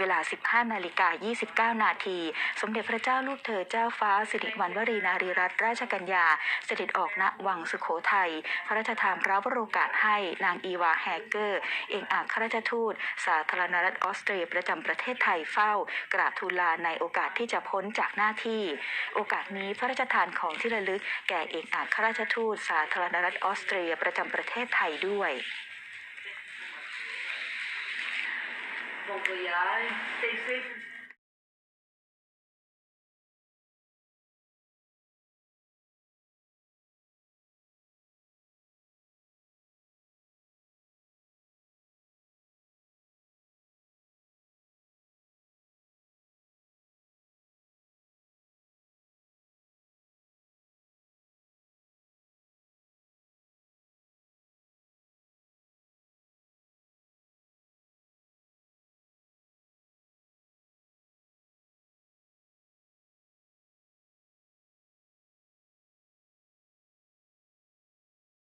เวลา 15 นาฬิกา 29 นาที สมเด็จพระเจ้าลูกเธอเจ้าฟ้าสิริวัณวรีนารีรัตนราชกัญญา เสด็จออกณวังสุโขทัย พระราชทานพระวโรกาสให้นางอีวาแฮเกอร์ เอกอัครราชทูต สาธารณรัฐออสเตรียประจำประเทศไทยเฝ้า กราบทูลลาในโอกาสที่จะพ้นจากหน้าที่ โอกาสนี้พระราชทานของที่ระลึกแก่เอกอัครราชทูต สาธารณรัฐออสเตรียประจำประเทศไทยด้วย acompanharem. Tem sempre